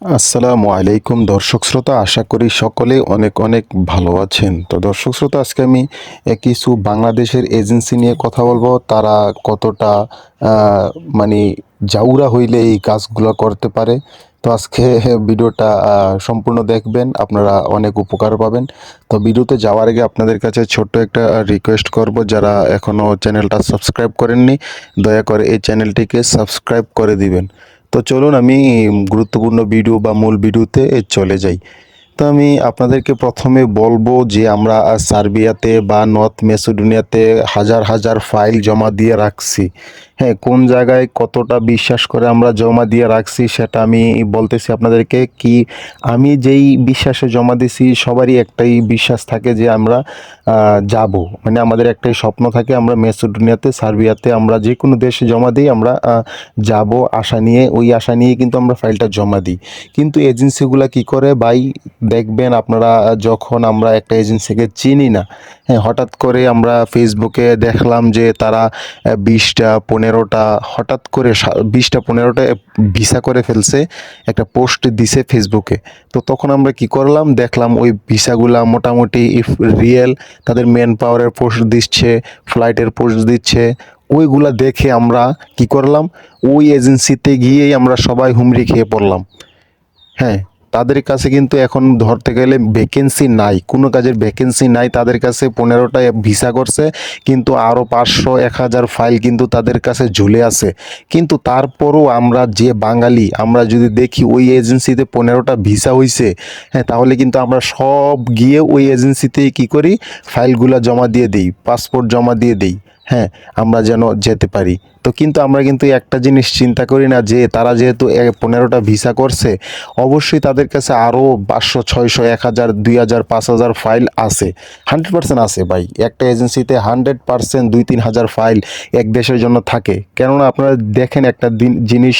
আসসালামু আলাইকুম, দর্শক শ্রোতা। আশা করি সকলে অনেক অনেক ভালো আছেন। তো দর্শক শ্রোতা, আজকে আমি কিছু বাংলাদেশের এজেন্সি নিয়ে কথা বলব। তারা কতটা মানে জাউরা হইলে এই কাজগুলো করতে পারে। তো আজকে ভিডিওটা সম্পূর্ণ দেখবেন, আপনারা অনেক উপকার পাবেন। তো ভিডিওতে যাওয়ার আগে আপনাদের কাছে ছোট্ট একটা রিকোয়েস্ট করব। যারা এখনও চ্যানেলটা সাবস্ক্রাইব করেননি, দয়া করে এই চ্যানেলটিকে সাবস্ক্রাইব করে দিবেন। তো চলুন আমি গুরুত্বপূর্ণ ভিডিও বা মূল ভিডিওতে চলে যাই। তো আমি আপনাদেরকে প্রথমে বলব যে আমরা সার্বিয়াতে বা নর্থ মেসিডোনিয়াতে হাজার হাজার ফাইল জমা দিয়ে রাখছি। হ্যাঁ কোন জায়গায় কতটা বিশ্বাস করে আমরা জমা দিয়ে রাখছি সেটা আমি বলতেছি আপনাদেরকে কি আমি যেই বিশ্বাসে জমা দিছি সবারই একটাই বিশ্বাস থাকে যে আমরা যাব। মানে আমাদের একটাই স্বপ্ন থাকে আমরা মেসিডোনিয়াতে, সার্বিয়াতে আমরা যে কোনো দেশে জমা দিই আমরা যাব আশা নিয়ে। ওই আশা নিয়ে কিন্তু আমরা ফাইলটা জমা দিই। কিন্তু এজেন্সিগুলো কি করে? ভাই, দেখবেন আপনারা যখন আমরা একটা এজেন্সিকে চিনি না হ্যাঁ হঠাৎ করে আমরা ফেসবুকে দেখলাম যে তারা বিশটা পনেরোটা হঠাৎ করে বিশটা পনেরোটা ভিসা করে ফেলছে, একটা পোস্ট দিছে ফেসবুকে। তো তখন আমরা কি করলাম? দেখলাম ওই ভিসাগুলা মোটামুটি ইফ রিয়েল, তাদের ম্যান পাওয়ারের পোস্ট দিচ্ছে, ফ্লাইটের পোস্ট দিচ্ছে। ওইগুলা দেখে আমরা কি করলাম? ওই এজেন্সিতে গিয়েই আমরা সবাই হুমড়ি খেয়ে পড়লাম। হ্যাঁ তাদের কাছে কিন্তু এখন ধরতে গেলে ভ্যাকেন্সি নাই। কোনো কাজের ভ্যাকেন্সি নাই, তাদের কাছে পনেরোটা ভিসা করছে, কিন্তু আরও পাঁচশো, এক হাজার ফাইল কিন্তু তাদের কাছে ঝুলে আছে। কিন্তু তারপরও আমরা যে বাঙালি, আমরা যদি দেখি ওই এজেন্সিতে পনেরোটা ভিসা হয়েছে হ্যাঁ তাহলে কিন্তু আমরা সব গিয়ে ওই এজেন্সিতেই কী করি? ফাইলগুলো জমা দিয়ে দিই পাসপোর্ট জমা দিয়ে দিই। হ্যাঁ আমরা যেন যেতে পারি। তো কিন্তু আমরা কিন্তু একটা জিনিস চিন্তা করি না যে তারা যেহেতু পনেরোটা ভিসা করছে, অবশ্যই তাদের কাছে আরও পাঁচশো, ছয়শো, এক হাজার, দুই হাজার, পাঁচ হাজার ফাইল আছে। হান্ড্রেড পার্সেন্ট আছে ভাই। একটা এজেন্সিতে হান্ড্রেড পার্সেন্ট দুই, তিন হাজার ফাইল এক দেশের জন্য থাকে। কেননা আপনারা দেখেন একটা দিন, জিনিস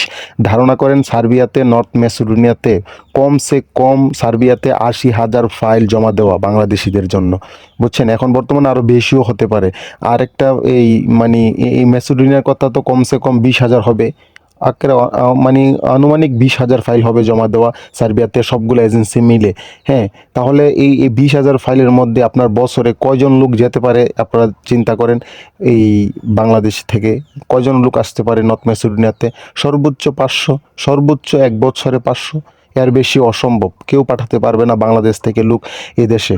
ধারণা করেন, সার্বিয়াতে, নর্থ মেসিডোনিয়াতে কমসে কম সার্বিয়াতে আশি হাজার ফাইল জমা দেওয়া বাংলাদেশিদের জন্য। বুঝছেন? এখন বর্তমানে আরও বেশিও হতে পারে। আরেকটা এই মানে এই মেসিডোনিয়ার কথা তো কমসে কম বিশ হাজার হবে। আকের মানে আনুমানিক বিশ হাজার ফাইল হবে জমা দেওয়া সার্বিয়াতে সবগুলো এজেন্সি মিলে। হ্যাঁ তাহলে এই এই বিশ হাজার ফাইলের মধ্যে আপনার বছরে কয়জন লোক যেতে পারে আপনারা চিন্তা করেন। এই বাংলাদেশ থেকে কয়জন লোক আসতে পারে নর্থ মেসিডোনিয়াতে? সর্বোচ্চ পাঁচশো, সর্বোচ্চ এক বছরে পাঁচশো। এর বেশি অসম্ভব। কেউ পাঠাতে পারবে না বাংলাদেশ থেকে লোক এই দেশে।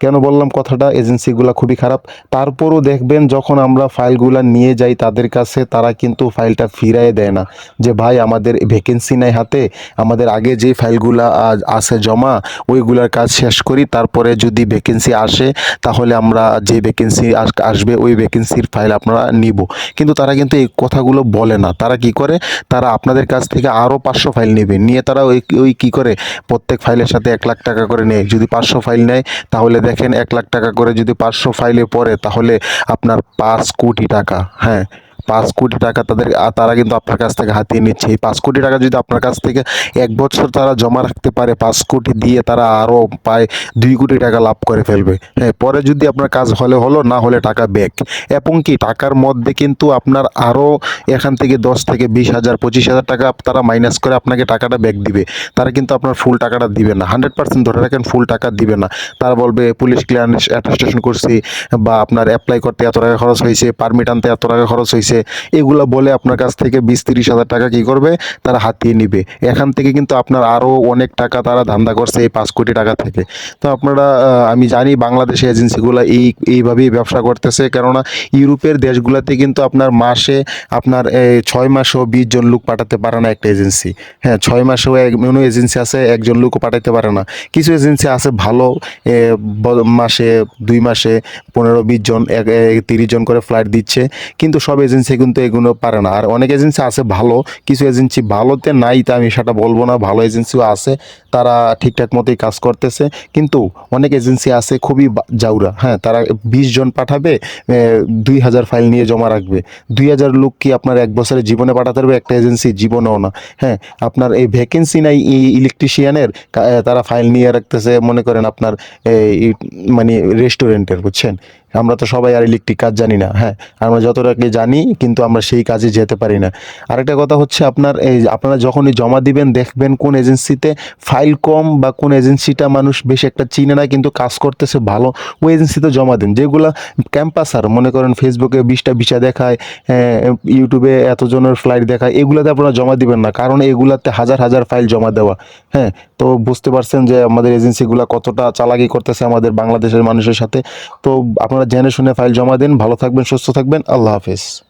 কেন বললাম কথাটা? এজেন্সিগুলো খুবই খারাপ। তারপরও দেখবেন যখন আমরা ফাইলগুলো নিয়ে যাই তাদের কাছে, তারা কিন্তু ফাইলটা ফিরাই দেয় না। যে, ভাই, আমাদের ভ্যাকেন্সি নাই হাতে। আমাদের আগে যে ফাইলগুলো আছে জমা, ওইগুলার কাজ শেষ করি। তারপরে যদি ভ্যাকেন্সি আসে, তাহলে আমরা যে ভ্যাকেন্সি আসবে, ওই ভ্যাকেন্সির ফাইল আপনারা নিব। কিন্তু তারা কিন্তু এই কথাগুলো বলে না। তারা কি করে? তারা আপনাদের কাছ থেকে আরও পাঁচশো ফাইল নেবে। নিয়ে তারা ওই ওই কী করে? প্রত্যেক ফাইলের সাথে এক লাখ টাকা করে নেয়। যদি পাঁচশো ফাইল নেয়, তাহলে দেখেন এক লাখ টাকা করে যদি পাঁচশো ফাইলে পড়ে, তাহলে আপনার পাঁচ কোটি টাকা হ্যাঁ। পাঁচ কোটি টাকা তাদের তারা কিন্তু আপনার কাছ থেকে হাতিয়ে নিচ্ছে। এই পাঁচ কোটি টাকা যদি আপনার কাছ থেকে এক বছর তারা জমা রাখতে পারে, পাঁচ কোটি দিয়ে তারা আরও প্রায় দুই কোটি টাকা লাভ করে ফেলবে। হ্যাঁ পরে যদি আপনার কাজ হলে হলো, না হলে টাকা ব্যাক এবং কি, টাকার মধ্যে কিন্তু আপনার আরও এখান থেকে দশ থেকে বিশ হাজার, পঁচিশ হাজার টাকা তারা মাইনাস করে আপনাকে টাকাটা ব্যাক দিবে। তারা কিন্তু আপনার ফুল টাকাটা দিবে না। হান্ড্রেড পার্সেন্ট ধরে রাখেন ফুল টাকা দিবে না। তারা বলবে, পুলিশ ক্লিয়ারেন্স অ্যাটেস্টেশন করছি বা আপনার অ্যাপ্লাই করতে এত টাকা খরচ হয়েছে পারমিট আনতে এত টাকা খরচ হয়েছে। এগুলো বলে আপনার কাছ থেকে বিশ, তিরিশ হাজার টাকা কী করবে? তারা হাতিয়ে নিবে। এখান থেকে কিন্তু আপনার আরও অনেক টাকা তারা ধান্দা করছে এই পাঁচ কোটি টাকা থেকে। তো আপনারা আমি জানি বাংলাদেশে এজেন্সিগুলো এই, এইভাবেই ব্যবসা করতেছে, কেননা ইউরোপের দেশগুলোতে কিন্তু আপনার মাসে আপনার ছয় মাসেও বিশ জন লোক পাঠাতে পারে না একটা এজেন্সি। হ্যাঁ ছয় মাসেও এমন এজেন্সি আছে, একজন লোকও পাঠাতে পারে না। কিছু এজেন্সি আছে ভালো মাসে, দুই মাসে পনেরো, বিশ জন, এক তিরিশ জন করে ফ্লাইট দিচ্ছে, কিন্তু সব এজেন্সি কিন্তু এগুলো পারে না। আর অনেক এজেন্সি আছে ভালো, কিছু এজেন্সি ভালোতে নাই, তা আমি সেটা বলব না। ভালো এজেন্সিও আছে, তারা ঠিকঠাক মতোই কাজ করতেছে। কিন্তু অনেক এজেন্সি আছে খুবই জাউরা হ্যাঁ তারা বিশ জন পাঠাবে দুই হাজার ফাইল নিয়ে জমা রাখবে। দুই হাজার লোক কি আপনার এক বছরে জীবনে পাঠাতে পারবে? একটা এজেন্সি জীবনেও না। হ্যাঁ আপনার এই ভ্যাকেন্সি নাই ইলেকট্রিশিয়ানের তারা ফাইল নিয়ে রাখতেছে, মনে করেন আপনার এই মানে রেস্টুরেন্টের বুঝছেন? আমরা তো সবাই আর ইলেকট্রিক কাজ জানি না হ্যাঁ আমরা যতটাকে জানি কিন্তু আমরা সেই কাজে যেতে পারি না। আরেকটা কথা হচ্ছে আপনার এই আপনারা যখনই জমা দিবেন, দেখবেন কোন এজেন্সিতে ফাইল কম বা কোন এজেন্সিটা মানুষ বেশি একটা চিনে না কিন্তু কাজ করতেছে ভালো, ওই এজেন্সিতে জমা দিন। যেগুলো ক্যাম্পাসার মনে করেন ফেসবুকে বিশটা বিশা দেখায় ইউটিউবে এতজনের ফ্লাইট দেখায়, এগুলাতে আপনারা জমা দিবেন না। কারণ এগুলাতে হাজার হাজার ফাইল জমা দেওয়া হ্যাঁ তো বুঝতে পারছেন যে আমাদের এজেন্সিগুলো কতটা চালাকি করতেছে আমাদের বাংলাদেশের মানুষের সাথে। তো আপনারা জেনে শুনে ফাইল জমা দিন। ভালো থাকবেন সুস্থ থাকবেন। আল্লাহ হাফেজ।